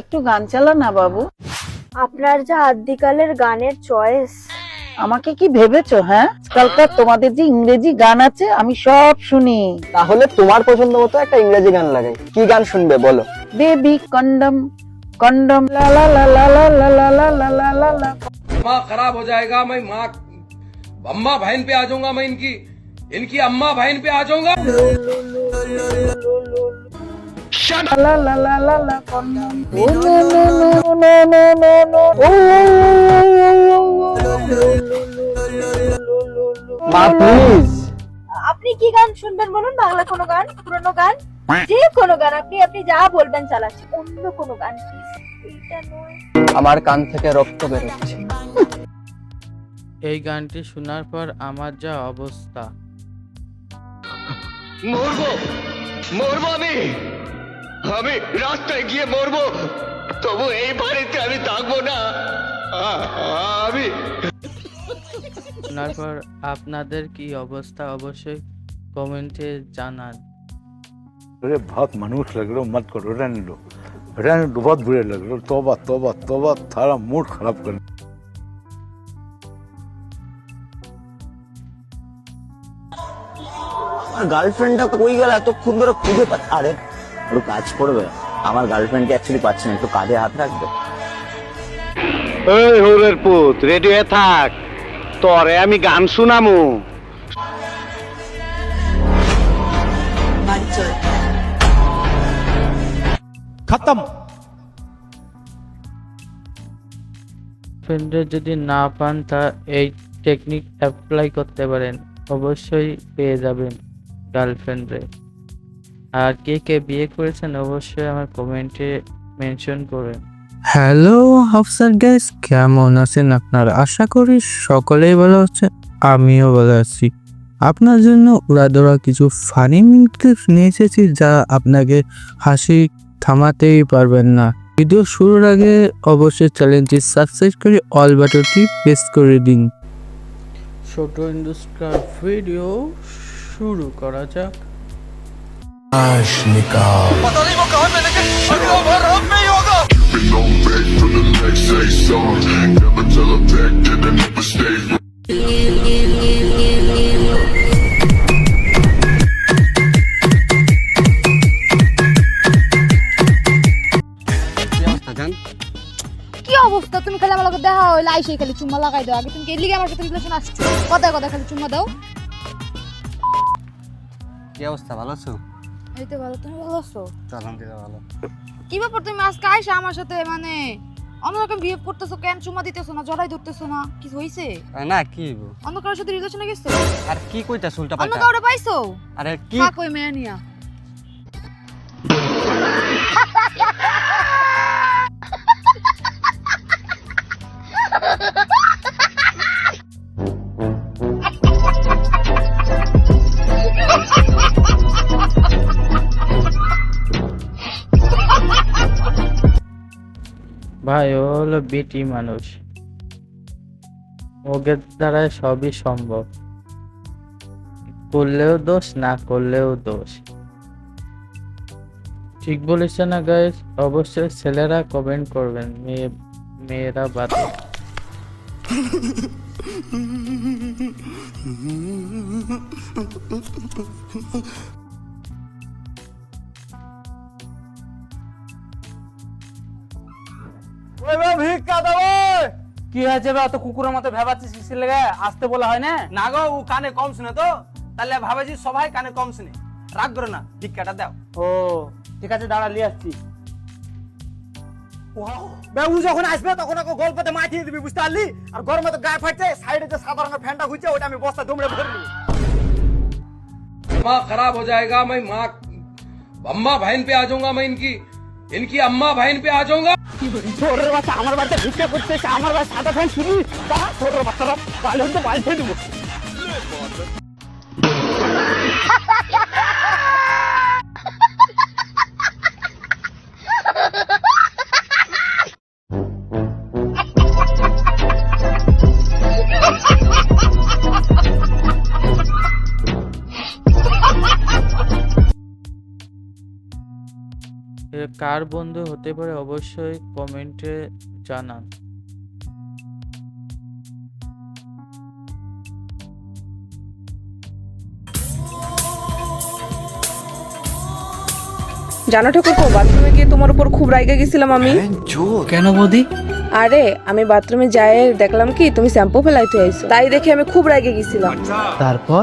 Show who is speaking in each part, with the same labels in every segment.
Speaker 1: একটু গান চালা না বাবু
Speaker 2: আপনার যা আদ্যিকালের গানের চয়েস
Speaker 1: আমাকে কি ভেবেছো হ্যাঁ আজকালকার তোমাদের যে ইংরেজি গান আছে আমি সব শুনি
Speaker 3: তাহলে তোমার পছন্দ মতো একটা ইংরেজি গান লাগাই কি গান শুনবে বলো
Speaker 1: বেবি কন্ডম কন্ডম লা লা লা লা লা লা লা লা লা লা লা লা
Speaker 4: माँ खराब हो जाएगा मैं माँ अम्मा बहन पे आ जाऊंगा मैं इनकी इनकी अम्मा बहन पे आ जाऊंगा
Speaker 1: লা লা লা লা লা কন্ডম ও no no no no no no no ও
Speaker 3: মা প্লিজ
Speaker 2: আপনি কি গান শুনবেন বলুন বাংলা কোনো গান পুরনো গান যে কোনো গান আপনি আপনি যা বলবেন চালাচ্ছি অন্য কোনো গান
Speaker 3: আমার কান থেকে রক্ত বেরোচ্ছে
Speaker 5: এই গানটি শোনার পর আমার যা অবস্থা
Speaker 6: মরবো মরবো আমি আমি রাস্তায় গিয়ে মরবো তবু এই বাড়িতে আমি থাকবো না আ- আমি
Speaker 5: শোনার পর আপনাদের কি অবস্থা অবশ্যই কমেন্টে জানান
Speaker 7: अरे बहुत मनुष्य लग रहे हो मत करो रहने लो रहने दो बहुत बुरे लग रहे हो तोबा तोबा तोबा थारा मूड खराब कर
Speaker 8: আমার গার্লফ্রেন্ডটা কই গেল এতক্ষণ ধরে খুঁজে পা- আরে একটু কাজ করবে। আমার গার্লফ্রেন্ডকে অ্যাকচুয়ালি পাচ্ছে না একটু কাঁধে হাত রাখবে।
Speaker 6: এই হরের পুত রেডি হয়ে থাক। তরে আমি গান শুনামু। খতম।
Speaker 5: ফ্রেন্ডে যদি না পান তা এই টেকনিক অ্যাপ্লাই করতে পারেন। অবশ্যই পেয়ে যাবেন গার্লফ্রেন্ডে আর কে কে বিয়ে করেছেন অবশ্যই আমার কমেন্টে মেনশন করবেন। হ্যালো হাফসার গ্যাস কেমন আছেন আপনারা? আশা করি সকলেই ভালো আছেন আমিও ভালো আছি। আপনার জন্য উড়াদোড়া কিছু ফানি মিনিট নিয়ে এসেছি যা আপনাকে হাসি থামাতেই পারবেন না। ভিডিও শুরুর আগে অবশ্যই চ্যানেলটি সাবস্ক্রাইব করে অল বাটনটি প্রেস করে দিন। ছোট ইন্ডাস্ট্রির ভিডিও শুরু করা যাক।
Speaker 9: কি অবস্থা? তুমি খালি আমার লগে দেখা হইলে আইসে খালি চুম্মা লাগাই দাও। আগে তুমি কি এলিগে আমার সাথে রিলেশন আসছো। কথা কথা খালি চুম্মা দাও।
Speaker 3: কি অবস্থা? ভালো আছো?
Speaker 9: এই তো ভালো তুমি ভালো আছো?
Speaker 3: আলহামদুলিল্লাহ ভালো।
Speaker 9: কি ব্যাপার তুমি আজকে আইসা আমার সাথে মানে অন্যরকম বিহেভ করতেছো কেন? চুমা দিতেছো না জড়াই ধরতেছো না কি হইছে?
Speaker 3: না কি
Speaker 9: অন্য কারোর সাথে রিলেশনে গেছো?
Speaker 3: আর কি কইতা উল্টা
Speaker 9: অন্য কাউরে পাইছো?
Speaker 3: আরে কি
Speaker 9: থাক ওই মেয়ে নিয়া?
Speaker 5: হলো বেটি মানুষ। ওদের দ্বারা সবই সম্ভব। করলেও দোষ, না করলেও দোষ। ঠিক বলেছে না গাইস অবশ্যই ছেলেরা কমেন্ট করবেন, মেয়ে মেয়েরা বাদে।
Speaker 3: ভিক্ষা দেবো কি হয়েছে বে অত কুকুরের মতো ভেবাচ্ছিস কিসের লেগে আসতে বলা হয় না না গো ও কানে কম শুনে তো তাহলে ভাবেছি সবাই কানে কম শুনে রাগ করো না ভিক্ষাটা দাও ও ঠিক আছে দাঁড়া নিয়ে আসছি বে ও যখন আসবে তখন ওকে গল্পতে মাঠিয়ে দিবি বুঝতে পারলি আর গরমে তো গায়ে ফাটছে সাইডে যে সাদা রঙের ফ্যানটা ঘুরছে ওটা আমি বস্তা দুমড়ে ভরে নিবি
Speaker 4: माँ खराब हो जाएगा मैं माँ अम्मा बहन पे आ जाऊंगा मैं इनकी इनकी अम्मा बहन पे आ जाऊंगा
Speaker 3: ছোটের বাচ্চা আমার বাড়িতে ভিক্ষা করতে এসে আমার বাড়ি সাদা ফ্যান শুনি তারা ছোটের বাচ্চারা পালে হতে পাল্টে দেবো
Speaker 5: কার বন্ধু হতে পারে অবশ্যই কমেন্টে জানান।
Speaker 10: জানো ঠাকুরপো বাথরুমে গিয়ে তোমার উপর খুব রাইগে গেছিলাম আমি।
Speaker 11: কেন বৌদি?
Speaker 10: আরে আমি বাথরুমে যাই দেখলাম কি তুমি শ্যাম্পু ফেলাইতে আইছো। তাই দেখে আমি খুব রাইগে গেছিলাম।
Speaker 11: তারপর?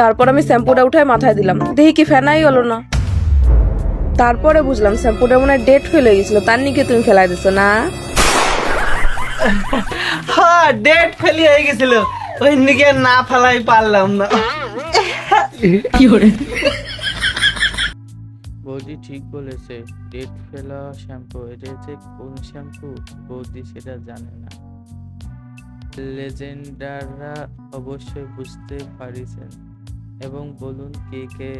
Speaker 10: তারপর আমি শ্যাম্পুটা উঠায় মাথায় দিলাম। দেখি কি ফেনাই হলো না। তারপরে বুঝলাম শ্যাম্পুটা মনে হয় ডেট ফেলে গেছিল তার নিকে তুমি ফেলাই দিছো না?
Speaker 11: হ্যাঁ ডেট ফেলি হয়ে গেছিল। ওই দিকে না ফেলাই পারলাম না।
Speaker 5: বৌদি ঠিক বলেছে ডেট ফেলা শ্যাম্পু এটা যে কোন শ্যাম্পু বৌদি সেটা জানে না। লেজেন্ডাররা অবশ্যই বুঝতে পারিছেন। এবং বলুন কে কে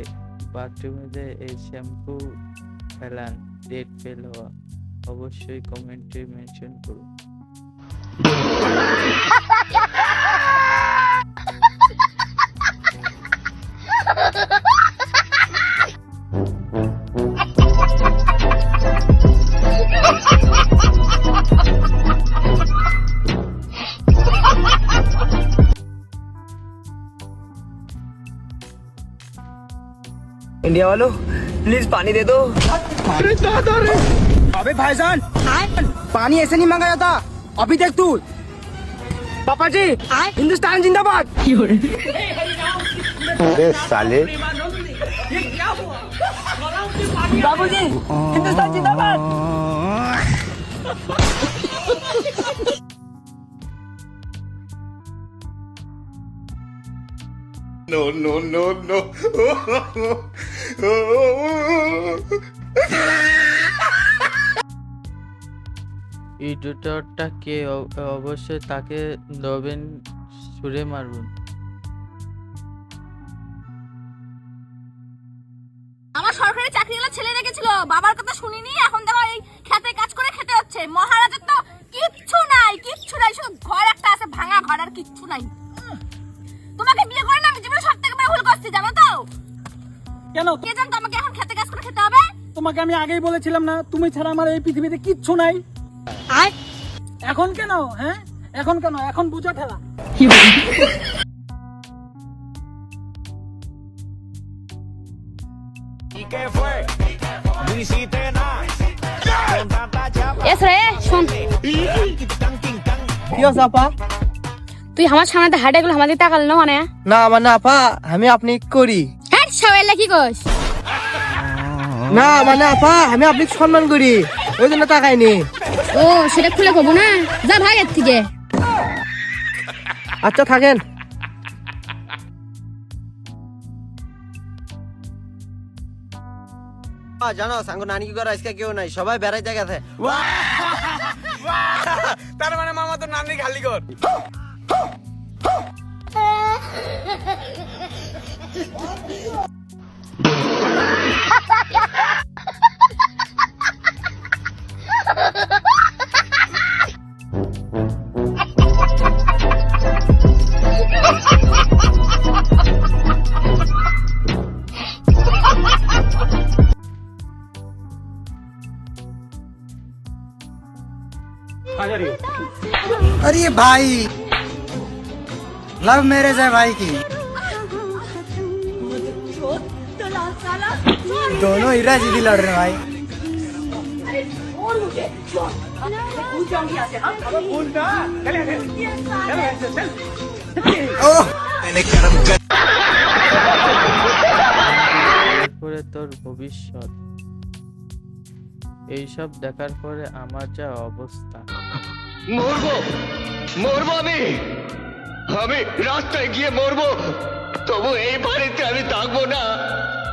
Speaker 5: বাথরুমে যে এই শ্যাম্পু ফেলান ডেট ফেল হওয়া অবশ্যই কমেন্টে মেনশন করুন।
Speaker 11: इंडिया वालों प्लीज़ पानी दे दो। अरे दादा रे अबे भाईजान हाँ? पानी ऐसे नहीं मांगा जाता। अभी देख तू। पापा जी हाँ? हिंदुस्तान जिंदाबाद।
Speaker 7: अरे साले।
Speaker 11: बाबू जी हिंदुस्तान जिंदाबाद।
Speaker 5: No, no, no, no. অ- অবশ্যই তাকে দবেন সুরে মারুন।
Speaker 12: আমার সরকারি চাকরিওয়ালা ছেলে রেখেছিল বাবার কথা শুনিনি, এখন দেখো এই খেতে কাজ করে খেতে হচ্ছে। মহারাজের তো কিচ্ছু নাই কিচ্ছু নাই, শুধু ঘর একটা আছে, ভাঙা ঘর আর কিচ্ছু নাই। তোমাকে বিয়ে করে না, আমি জীবনে সব থেকে বড় ভুল করছি, জানো তো?
Speaker 11: কেন?
Speaker 12: কে জানতো আমাকে এখন খেতে কাজ করে খেতে হবে?
Speaker 11: তোমাকে আমি আগেই বলেছিলাম না তুমি ছাড়া আমার এই পৃথিবীতে কিচ্ছু নাই।
Speaker 12: আর
Speaker 11: এখন কেন? হ্যাঁ? এখন কেন? এখন বুঝা ঠেলা।
Speaker 12: তুই আমার সামনে হাটে গুলো আমাদের টাকা না মানে?
Speaker 11: না মানে আপা আমি আপনি করি।
Speaker 12: কি কস।
Speaker 11: না মানে আপা আমি আপনি সম্মান করি। ওই জন্য তাকাইনি
Speaker 12: ও সেটা খুলে কবো না? যা ভাই এর থেকে।
Speaker 11: আচ্ছা থাকেন।
Speaker 13: জানো সাঙ্গ নানি কি করে? আজকে কেউ নাই সবাই বেড়াইতে গেছে।
Speaker 11: তার মানে মামা তো নানি খালি কর।
Speaker 13: अरे भाई लव मैरिज है भाई की। दोनों हीरा जी भी लड़ रहे हैं भाई
Speaker 5: এরপরে তোর ভবিষ্যৎ এইসব দেখার পরে আমার যা অবস্থা
Speaker 6: মরবো মরবো আমি আমি রাস্তায় গিয়ে মরবো তবু এই বাড়িতে আমি থাকবো না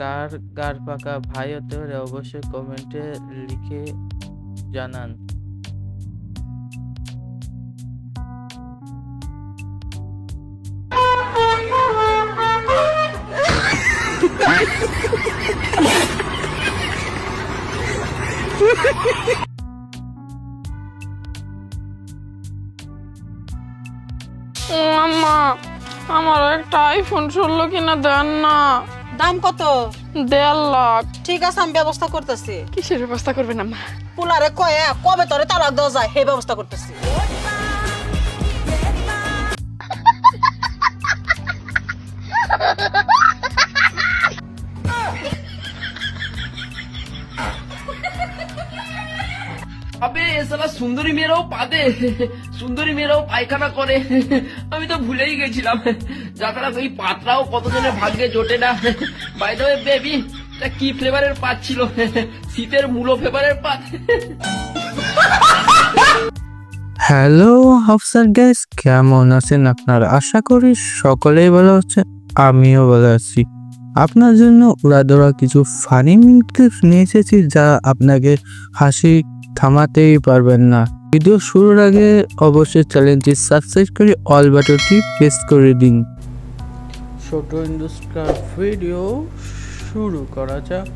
Speaker 5: কার কার পাকা ভাই হতে পারে অবশ্যই কমেন্টে লিখে জানান।
Speaker 14: ও আম্মা, আমার একটা আইফোন ষোলো কিনা দেন না।
Speaker 15: দাম কত?
Speaker 14: দেড় লাখ।
Speaker 15: ঠিক আছে আমি ব্যবস্থা করতেছি।
Speaker 14: কিসের ব্যবস্থা করবেন আম্মা?
Speaker 15: পোলারে কয়ে কবে তোরে তালাক দেওয়া যায় সেই ব্যবস্থা করতেছি।
Speaker 11: এসালা সুন্দরী মেয়েরাও পাদে, সুন্দরী মেয়েরাও পায়খানা করে। আমি তো ভুলেই গেছিলাম। যাতারা ওই পাতরাও কতজনের ভাগ্যে জোটে না। বাই দ্য বেবি এটা কি ফ্লেভারের পাত ছিল? শীতের মূলো ফ্লেভারের পাত।
Speaker 5: হ্যালো হাফসার গ্যাস কেমন আছেন আপনারা? আশা করি সকলেই ভালো আছে আমিও ভালো আছি। আপনার জন্য উড়াদোড়া কিছু ফানি ক্লিপস নিয়ে এসেছি, যা আপনাকে হাসি থামাতেই পারবেন না। ভিডিও শুরুর আগে অবশ্যই চ্যানেলটি সাবস্ক্রাইব করে অল বাটনটি প্রেস করে দিন। ছোট ইন্ডাস্ট্রিয়াল ভিডিও শুরু করা যাক।